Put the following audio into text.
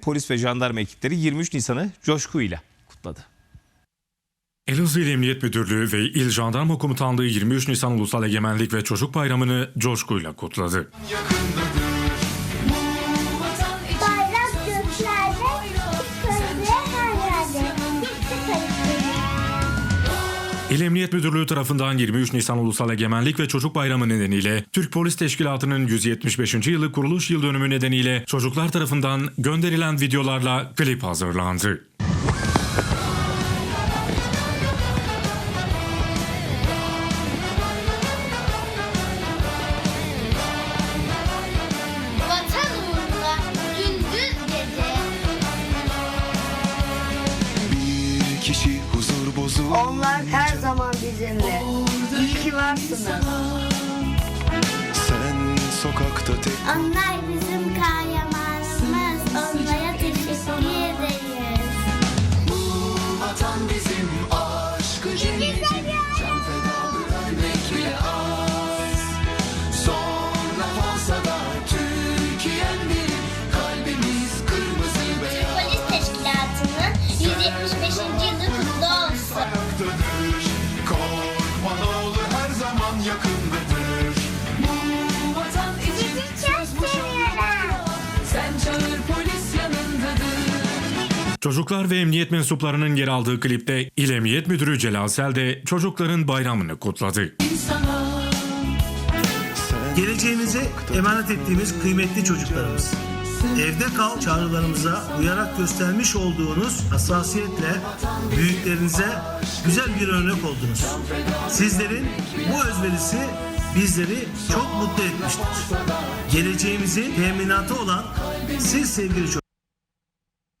polis ve jandarma ekipleri 23 Nisan'ı coşkuyla kutladı. Elazığ İl Emniyet Müdürlüğü ve İl Jandarma Komutanlığı 23 Nisan Ulusal Egemenlik ve Çocuk Bayramı'nı coşkuyla kutladı. Bayrak İl Emniyet Müdürlüğü tarafından 23 Nisan Ulusal Egemenlik ve Çocuk Bayramı nedeniyle Türk Polis Teşkilatı'nın 175. yılı kuruluş yıl dönümü nedeniyle çocuklar tarafından gönderilen videolarla klip hazırlandı. Kişi bozulur Onlar her zaman bizimle. İyi ki varsınız. Yakındadır Bu vatan için Sizi çok seviyorum. Sen çağır polis yanındadır. Çocuklar ve emniyet mensuplarının yer aldığı klipte İl Emniyet Müdürü Celal Sel de çocukların bayramını kutladı. İnsana Geleceğimizi emanet ettiğimiz kıymetli çocuklarımız. Evde kal çağrılarımıza uyarak göstermiş olduğunuz hassasiyetle büyüklerinize güzel bir örnek oldunuz. Sizlerin bu özverisi bizleri çok mutlu etmiştir. Geleceğimizin teminatı olan siz sevgili çocuklar.